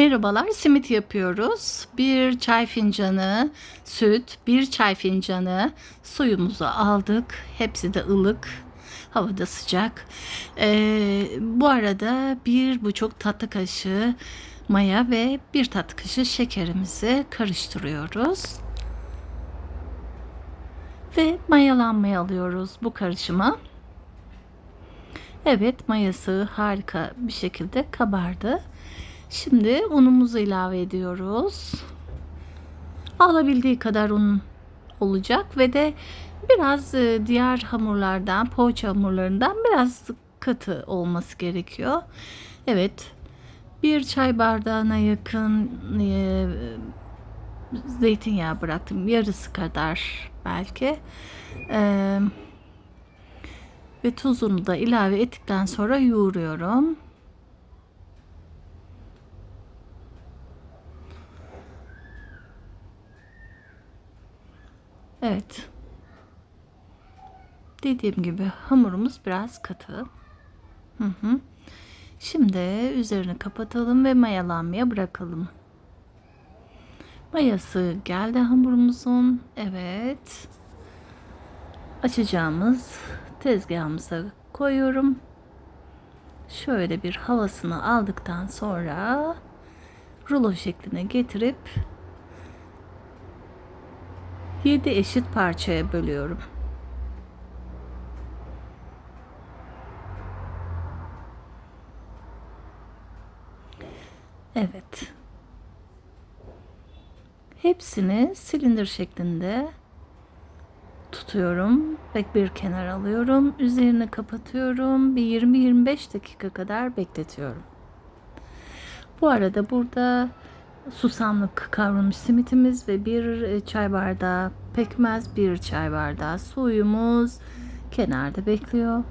Merhabalar, simit yapıyoruz. Bir çay fincanı süt, bir çay fincanı suyumuzu aldık. Hepsi de ılık, havada sıcak. Ee, bu arada bir buçuk tatlı kaşığı maya ve bir tatlı kaşığı şekerimizi karıştırıyoruz. Ve mayalanmaya alıyoruz bu karışımı. Evet mayası harika bir şekilde kabardı. Şimdi unumuzu ilave ediyoruz. Alabildiği kadar un olacak ve de biraz e, diğer hamurlardan, poğaça hamurlarından biraz katı olması gerekiyor. Evet. Bir çay bardağına yakın e, zeytinyağı bıraktım. Yarısı kadar belki. Eee ve tuzunu da ilave ettikten sonra yoğuruyorum. Evet. Dediğim gibi hamurumuz biraz katı. Hı hı. Şimdi üzerini kapatalım ve mayalanmaya bırakalım. Mayası geldi hamurumuzun. Evet. Açacağımız tezgahımıza koyuyorum. Şöyle bir havasını aldıktan sonra rulo şekline getirip 7 eşit parçaya bölüyorum. Evet. Hepsini silindir şeklinde tutuyorum ve bir kenar alıyorum. Üzerini kapatıyorum. Bir 20-25 dakika kadar bekletiyorum. Bu arada burada susamlık kavrulmuş simitimiz ve bir e, çay bardağı pekmez, bir çay bardağı suyumuz kenarda bekliyor.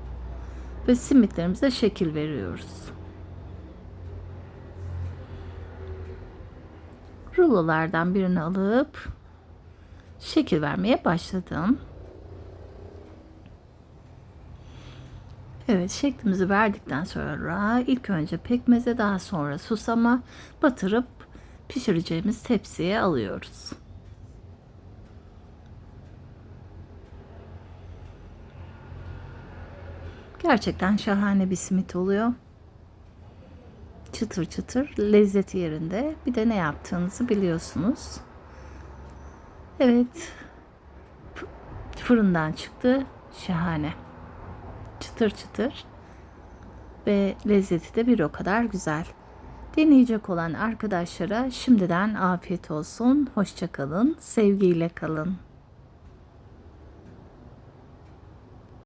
Ve simitlerimize şekil veriyoruz. Rulolardan birini alıp şekil vermeye başladım. Evet şeklimizi verdikten sonra ilk önce pekmeze daha sonra susama batırıp pişireceğimiz tepsiye alıyoruz. Gerçekten şahane bir simit oluyor. Çıtır çıtır lezzeti yerinde. Bir de ne yaptığınızı biliyorsunuz. Evet. Fırından çıktı. Şahane çıtır çıtır ve lezzeti de bir o kadar güzel. Deneyecek olan arkadaşlara şimdiden afiyet olsun. Hoşçakalın. Sevgiyle kalın.